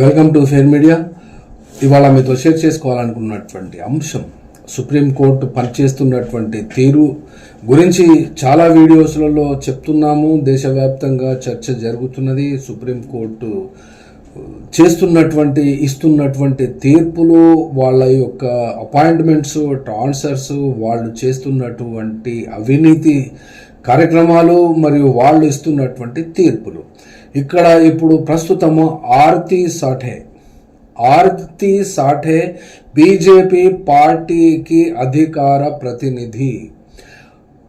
Welcome to fair media. ఇవాళ మీతో share చేసుకోవాలనుకున్నటువంటి అంశం సుప్రీంకోర్టు పనిచేస్తున్నటువంటి తీరు గురించి చాలా వీడియోస్లలో చెప్తున్నాము. దేశవ్యాప్తంగా చర్చ జరుగుతున్నది. సుప్రీంకోర్టు చేస్తున్నటువంటి ఇస్తున్నటువంటి తీర్పులు వాళ్ళ యొక్క అపాయింట్మెంట్స్ ట్రాన్స్ఫర్స్ వాళ్ళు చేస్తున్నటువంటి అవినీతి కార్యక్రమాలు మరియు వాళ్ళు ఇస్తున్నటువంటి తీర్పులు. ఇక్కడ ఇప్పుడు ప్రస్తుతము ఆర్తి సాఠే. ఆర్తి సాఠే బీజేపీ పార్టీకి అధికార ప్రతినిధి.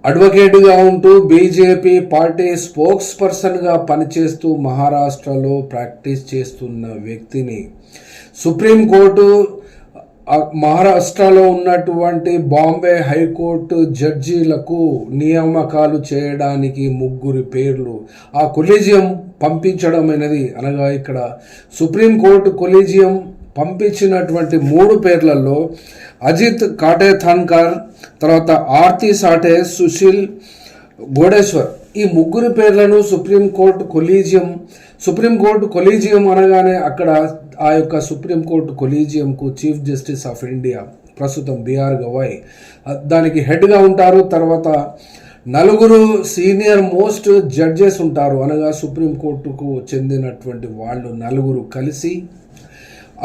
అడ్వకేట్గా ఉంటూ బీజేపీ పార్టీ స్పోక్స్ పర్సన్గా పనిచేస్తూ మహారాష్ట్రలో ప్రాక్టీస్ చేస్తున్న వ్యక్తిని. సుప్రీంకోర్టు మహారాష్ట్రలో ఉన్నటువంటి బాంబే హైకోర్టు జడ్జీలకు నియామకాలు చేయడానికి ముగ్గురి పేర్లు ఆ కొలీజియం పంపించడం అనేది అనగా ఇక్కడ సుప్రీంకోర్టు కొలీజియం పంపించినటువంటి మూడు పేర్లలో అజిత్ కాటే కాటేథాన్కర్ తర్వాత ఆర్తి సాటే సుశీల్ గోడేశ్వర్. ఈ ముగ్గురు పేర్లను సుప్రీంకోర్టు కొలీజియం సుప్రీంకోర్టు కొలీజియం అనగానే అక్కడ ఆ యొక్క సుప్రీంకోర్టు కొలీజియంకు చీఫ్ జస్టిస్ ఆఫ్ ఇండియా ప్రస్తుతం బీఆర్ గవాయ్. దానికి హెడ్గా ఉంటారు. తర్వాత నలుగురు సీనియర్ మోస్ట్ జడ్జెస్ ఉంటారు. అనగా సుప్రీంకోర్టుకు చెందినటువంటి వాళ్ళు నలుగురు కలిసి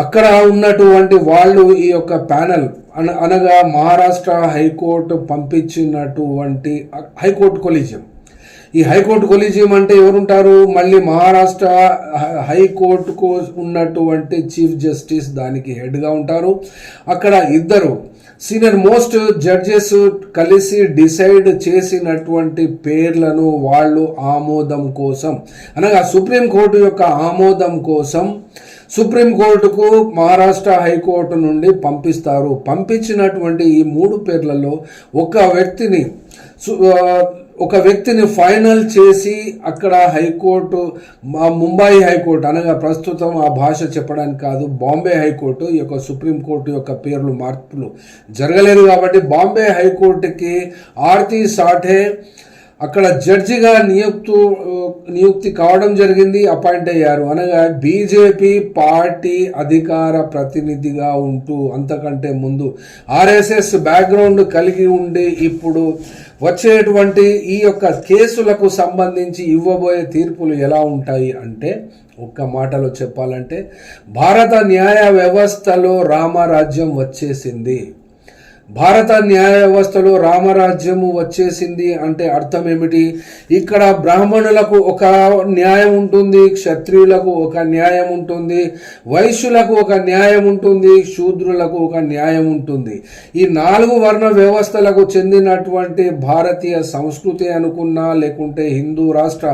అక్కడ ఉన్నటువంటి వాళ్ళు ఈ యొక్క ప్యానెల్ అన అనగా మహారాష్ట్ర హైకోర్టు పంపించినటువంటి హైకోర్టు కొలీజియం. ఈ హైకోర్టు కొలీజియం అంటే ఎవరుంటారు? మళ్ళీ మహారాష్ట్ర హైకోర్టుకు ఉన్నటువంటి చీఫ్ జస్టిస్ దానికి హెడ్గా ఉంటారు. అక్కడ ఇద్దరు సీనియర్ మోస్ట్ జడ్జెస్ కలిసి డిసైడ్ చేసినటువంటి పేర్లను వాళ్ళు ఆమోదం కోసం అనగా సుప్రీంకోర్టు యొక్క ఆమోదం కోసం సుప్రీంకోర్టుకు మహారాష్ట్ర హైకోర్టు నుండి పంపిస్తారు. పంపించినటువంటి ఈ మూడు పేర్లలో ఒక వ్యక్తిని సు- ఒక వ్యక్తిని ఫైనల్ చేసి అక్కడ హైకోర్టు మా ముంబై హైకోర్టు అనగా ప్రస్తుతం ఆ భాష చెప్పడానికి కాదు బాంబే హైకోర్టు ఈ యొక్క సుప్రీంకోర్టు యొక్క పేర్లు మార్పులు జరగలేదు కాబట్టి బాంబే హైకోర్టుకి ఆర్తి సాఠే అక్కడ జడ్జిగా నియుక్తు నియుక్తి కావడం జరిగింది అపాయింట్ అయ్యారు. అనగా బీజేపీ పార్టీ అధికార ప్రతినిధిగా ఉంటూ అంతకంటే ముందు ఆర్ఎస్ఎస్ బ్యాక్గ్రౌండ్ కలిగి ఉండి ఇప్పుడు వచ్చేటువంటి ఈ యొక్క కేసులకు సంబంధించి ఇవ్వబోయే తీర్పులు ఎలా ఉంటాయి అంటే ఒక్క మాటలో చెప్పాలంటే భారత న్యాయ వ్యవస్థలో రామరాజ్యం వచ్చేసింది. భారత న్యాయ వ్యవస్థలో రామరాజ్యము వచ్చేసింది అంటే అర్థం ఏమిటి ఇక్కడ బ్రాహ్మణులకు ఒక న్యాయం ఉంటుంది క్షత్రియులకు ఒక న్యాయం ఉంటుంది వైశ్యులకు ఒక న్యాయం ఉంటుంది శూద్రులకు ఒక న్యాయం ఉంటుంది. ఈ నాలుగు వర్ణ వ్యవస్థలకు చెందినటువంటి భారతీయ సంస్కృతి అనుకున్నా లేకుంటే హిందూ రాష్ట్ర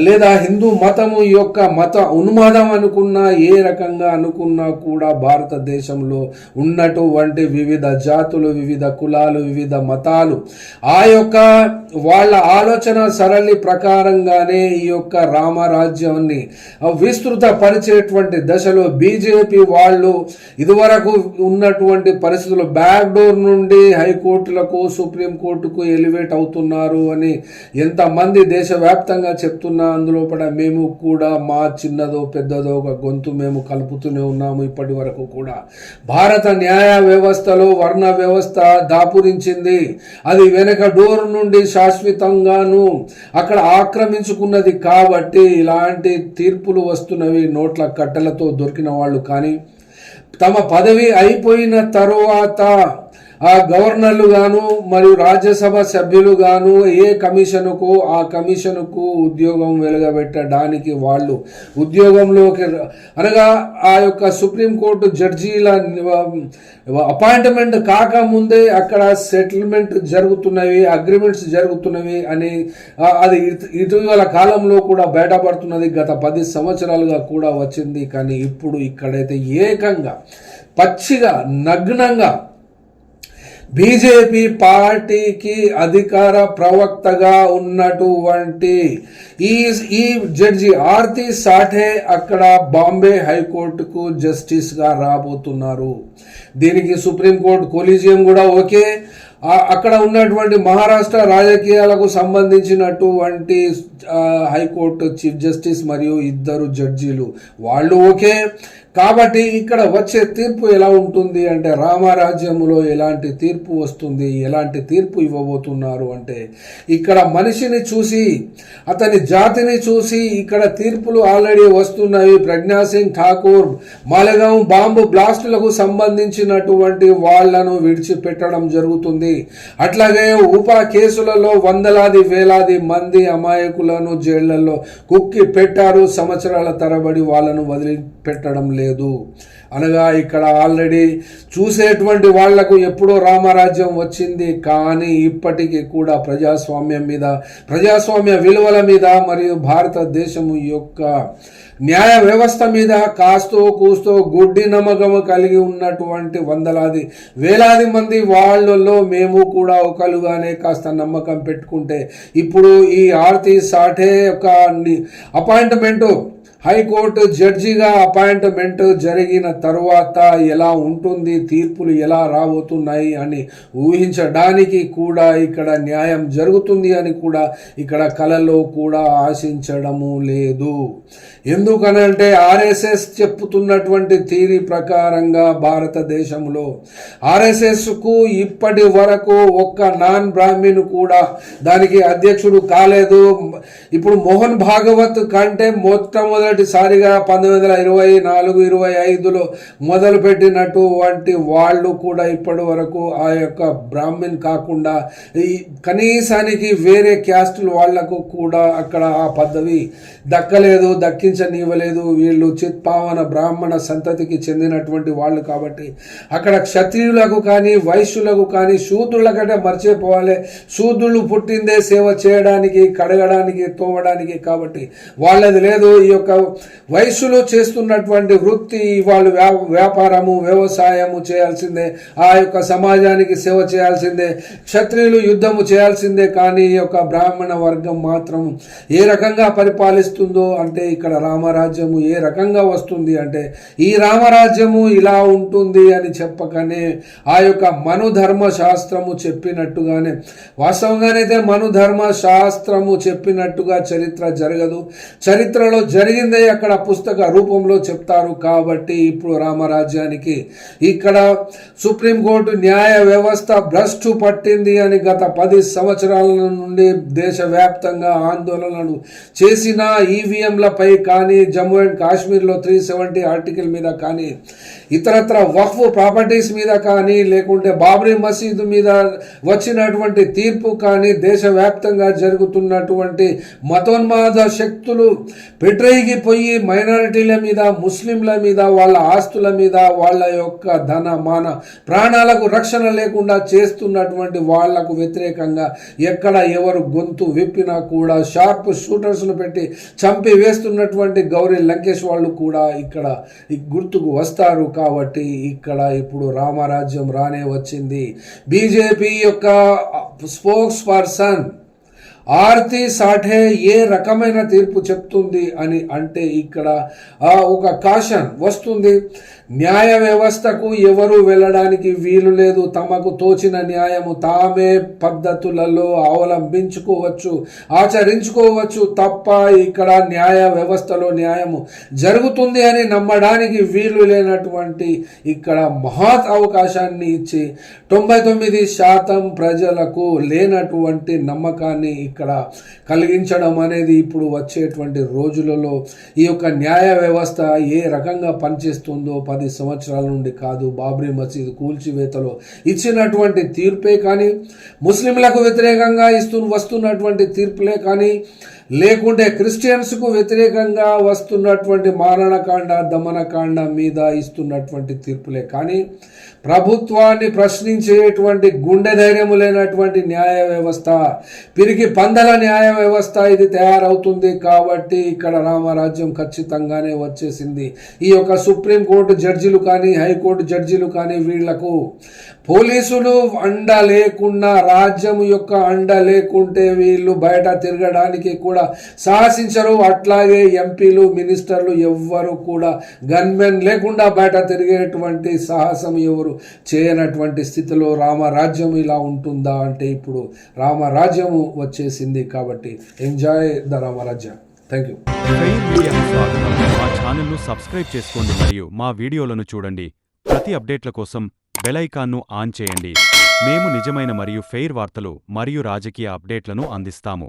లేదా హిందూ మతము యొక్క మత ఉన్మాదం అనుకున్నా ఏ రకంగా అనుకున్నా కూడా భారతదేశంలో ఉన్నటువంటి వివిధ జాతులు వివిధ కులాలు వివిధ మతాలు. ఆ యొక్క వాళ్ళ ఆలోచన సరళి ప్రకారంగానే ఈ యొక్క రామరాజ్యాన్ని విస్తృత పరిచేటువంటి దశలో బీజేపీ వాళ్ళు ఇదివరకు ఉన్నటువంటి పరిస్థితులు బ్యాక్ డోర్ నుండి హైకోర్టులకు సుప్రీంకోర్టుకు ఎలివేట్ అవుతున్నారు అని ఎంతమంది దేశవ్యాప్తంగా చెప్తున్నా అందులో మేము కూడా మా చిన్నదో పెద్దదో ఒక గొంతు మేము కలుపుతూనే ఉన్నాము ఇప్పటి వరకు కూడా. భారత న్యాయ వ్యవస్థలో వర్ణ వ్యవస్థ దాపురించింది. అది వెనక డోర్ నుండి శాశ్వతంగాను అక్కడ ఆక్రమించుకున్నది కాబట్టి ఇలాంటి తీర్పులు వస్తున్నవి నోట్ల కట్టెలతో దొరికిన వాళ్ళు కానీ తమ పదవి అయిపోయిన తరువాత ఆ గవర్నర్లు గాను మరియు రాజ్యసభ సభ్యులు గాను ఏ కమిషన్కు ఆ కమిషన్కు ఉద్యోగం వెలగబెట్టడానికి వాళ్ళు ఉద్యోగంలోకి అనగా ఆ యొక్క సుప్రీంకోర్టు జడ్జీల అపాయింట్మెంట్ కాకముందే అక్కడ సెటిల్మెంట్ జరుగుతున్నవి అగ్రిమెంట్స్ జరుగుతున్నవి అని అది ఇటీవల కాలంలో కూడా బయటపడుతున్నది. గత పది సంవత్సరాలుగా కూడా వచ్చింది. కానీ ఇప్పుడు ఇక్కడైతే ఏకంగా పచ్చిగా నగ్నంగా బీజేపీ పార్టీకి అధికార ప్రవక్తగా ఉన్నటువంటి ఈ ఈ జడ్జి ఆర్తి సాఠే అక్కడ బాంబే హైకోర్టుకు జస్టిస్గా రాబోతున్నారు. దీనికి సుప్రీంకోర్టు కొలీజియం కూడా ఓకే. అక్కడ ఉన్నటువంటి మహారాష్ట్ర రాజకీయాలకు సంబంధించినటువంటి హైకోర్టు చీఫ్ జస్టిస్ మరియు ఇద్దరు జడ్జీలు వాళ్ళు ఓకే. కాబట్టి ఇక్కడ వచ్చే తీర్పు ఎలా ఉంటుంది అంటే రామరాజ్యంలో ఎలాంటి తీర్పు వస్తుంది ఎలాంటి తీర్పు ఇవ్వబోతున్నారు అంటే ఇక్కడ మనిషిని చూసి అతని జాతిని చూసి ఇక్కడ తీర్పులు ఆల్రెడీ వస్తున్నాయి ప్రజ్ఞా సింగ్ ఠాకూర్ మాలగాం బాంబు బ్లాస్టులకు సంబంధించినటువంటి వాళ్ళను విడిచిపెట్టడం జరుగుతుంది. అట్లాగే ఉప కేసులలో వందలాది వేలాది మంది అమాయకులను జైళ్ళలో కుక్కి పెట్టారు. సంవత్సరాల తరబడి వాళ్ళను వదిలిపెట్టడం లేదు. లేదు. అనగా ఇక్కడ ఆల్రెడీ చూసేటువంటి వాళ్ళకు ఎప్పుడో రామరాజ్యం వచ్చింది. కానీ ఇప్పటికీ కూడా ప్రజాస్వామ్యం మీద ప్రజాస్వామ్య విలువల మీద మరియు భారతదేశము యొక్క న్యాయ వ్యవస్థ మీద కాస్తో కూస్తో గుడ్డి నమ్మకము కలిగి ఉన్నటువంటి వందలాది వేలాది మంది వాళ్ళలో మేము కూడా ఒకలుగానే కాస్త నమ్మకం పెట్టుకుంటే ఇప్పుడు ఈ ఆర్తి సాఠే యొక్క అపాయింట్మెంటు హైకోర్టు జడ్జిగా అపాయింట్మెంట్ జరిగిన తరువాత ఎలా ఉంటుంది తీర్పులు ఎలా రాబోతున్నాయి అని ఊహించడానికి కూడా ఇక్కడ న్యాయం జరుగుతుంది అని కూడా ఇక్కడ కళలో కూడా ఆశించడము లేదు. ఎందుకనంటే ఆర్ఎస్ఎస్ చెప్పుతున్నటువంటి థీరీ ప్రకారంగా భారతదేశంలో ఆర్ఎస్ఎస్కు ఇప్పటి వరకు ఒక్క నాన్ బ్రాహ్మణ్ కూడా దానికి అధ్యక్షుడు కాలేదు. ఇప్పుడు మోహన్ భాగవత్ కంటే మొట్టమొదటి మొట్టమొదటిసారిగా పంతొమ్మిది వందల ఇరవై నాలుగు ఇరవై ఐదులో మొదలుపెట్టినటువంటి వాళ్ళు కూడా ఇప్పటి వరకు ఆ యొక్క బ్రాహ్మణ్ కాకుండా ఈ కనీసానికి వేరే క్యాస్టులు వాళ్ళకు కూడా అక్కడ ఆ పదవి దక్కలేదు దక్కించనివ్వలేదు వీళ్ళు చిత్పావన బ్రాహ్మణ సంతతికి చెందినటువంటి వాళ్ళు కాబట్టి అక్కడ క్షత్రియులకు కానీ వైశ్యులకు కానీ శూద్రుల కంటే మర్చిపోవాలి శూద్రులు పుట్టిందే సేవ చేయడానికి కడగడానికి తోమడానికి కాబట్టి వాళ్ళది లేదు. ఈ యొక్క వయసులో చేస్తున్నటువంటి వృత్తి వాళ్ళు వ్యా- వ్యాపారము వ్యవసాయము చేయాల్సిందే. ఆ యొక్క సమాజానికి సేవ చేయాల్సిందే. క్షత్రియులు యుద్ధము చేయాల్సిందే కానీ ఈ యొక్క బ్రాహ్మణ వర్గం మాత్రం ఏ రకంగా పరిపాలిస్తుందో అంటే ఇక్కడ రామరాజ్యము ఏ రకంగా వస్తుంది అంటే ఈ రామరాజ్యము ఇలా ఉంటుంది అని చెప్పకనే ఆ యొక్క మనుధర్మ శాస్త్రము చెప్పినట్టుగానే వాస్తవంగానైతే మనుధర్మ శాస్త్రము చెప్పినట్టుగా చరిత్ర జరగదు. చరిత్రలో జరిగిన అక్కడ పుస్తక రూపంలో చెప్తారు కాబట్టి ఇప్పుడు రామరాజ్యానికి ఇక్కడ సుప్రీంకోర్టు న్యాయ వ్యవస్థ భ్రష్టు పట్టింది అని గత పది సంవత్సరాల నుండి దేశవ్యాప్తంగా ఆందోళనలు చేసిన ఈవీఎంలపై కానీ జమ్మూ అండ్ కాశ్మీర్లో త్రీ సెవెంటీ ఆర్టికల్ మీద కానీ ఇతరత్ర వక్ఫ్ ప్రాపర్టీస్ మీద కానీ లేకుంటే బాబ్రీ మసీదు మీద వచ్చినటువంటి తీర్పు కానీ దేశవ్యాప్తంగా జరుగుతున్నటువంటి మతోన్మాద శక్తులు పెట్టరేగిపోయి మైనారిటీల మీద ముస్లింల మీద వాళ్ళ ఆస్తుల మీద వాళ్ళ యొక్క ధన మాన ప్రాణాలకు రక్షణ లేకుండా చేస్తున్నటువంటి వాళ్ళకు వ్యతిరేకంగా ఎక్కడ ఎవరు గొంతు విప్పినా కూడా షార్ప్ షూటర్స్ను పెట్టి చంపి వేస్తున్నటువంటి గౌరీ లంకేష్ వాళ్ళు కూడా ఇక్కడ గుర్తుకు వస్తారు. కాబట్టి ఇక్కడ ఇప్పుడు రామరాజ్యం రానే వచ్చింది. బీజేపీ యొక్క స్పోక్స్ పర్సన్ ఆర్తి సాఠే ఏ రకమైన తీర్పు చెప్తుంది అని అంటే ఇక్కడ ఆ ఒక కాషన్ వస్తుంది. న్యాయ వ్యవస్థకు ఎవరు వెళ్ళడానికి వీలు లేదు. తమకు తోచిన న్యాయము తామే పద్ధతులలో అవలంబించుకోవచ్చు ఆచరించుకోవచ్చు తప్ప ఇక్కడ న్యాయ వ్యవస్థలో న్యాయము జరుగుతుంది అని నమ్మడానికి వీలు లేనటువంటి ఇక్కడ మహత్ అవకాశాన్ని ఇచ్చి తొంభై తొమ్మిది శాతం ప్రజలకు లేనటువంటి నమ్మకాన్ని ఇక్కడ ఇక్కడ కలిగించడం అనేది ఇప్పుడు వచ్చేటువంటి రోజులలో ఈ యొక్క న్యాయ వ్యవస్థ ఏ రకంగా పనిచేస్తుందో పది సంవత్సరాల నుండి కాదు బాబ్రీ మసీదు కూల్చివేతలో ఇచ్చినటువంటి తీర్పే కానీ ముస్లింలకు వ్యతిరేకంగా ఇస్తూ వస్తున్నటువంటి తీర్పులే కానీ లేకుంటే క్రిస్టియన్స్కు వ్యతిరేకంగా వస్తున్నటువంటి మారణకాండ దమనకాండ మీద ఇస్తున్నటువంటి తీర్పులే. కానీ ప్రభుత్వాన్ని ప్రశ్నించేటువంటి గుండె ధైర్యము లేనటువంటి న్యాయ వ్యవస్థ పిరికి పందల న్యాయ వ్యవస్థ ఇది తయారవుతుంది కాబట్టి ఇక్కడ రామరాజ్యం ఖచ్చితంగానే వచ్చేసింది. ఈ యొక్క సుప్రీంకోర్టు జడ్జిలు కానీ హైకోర్టు జడ్జిలు కానీ వీళ్ళకు పోలీసులు అండ లేకుండా రాజ్యం యొక్క అండ లేకుంటే వీళ్ళు బయట తిరగడానికి కూడా సాహసించరు. అట్లాగే ఎంపీలు మినిస్టర్లు ఎవ్వరు కూడా గన్మెన్ లేకుండా బయట తిరిగేటువంటి సాహసం ఎవరు చేయనటువంటి స్థితిలో రామరాజ్యం ఇలా ఉంటుందా అంటే ఇప్పుడు రామరాజ్యము వచ్చేసింది కాబట్టి ఎంజాయ్ ద రామరాజ్యం. థ్యాంక్ యూ మా ఛానల్ను సబ్స్క్రైబ్ చేసుకోండి మరియు మా వీడియోలను చూడండి. ప్రతి అప్డేట్ల కోసం బెలైకాన్ను ఆన్ చేయండి. మేము నిజమైన మరియు ఫెయిర్ వార్తలు మరియు రాజకీయ అప్డేట్లను అందిస్తాము.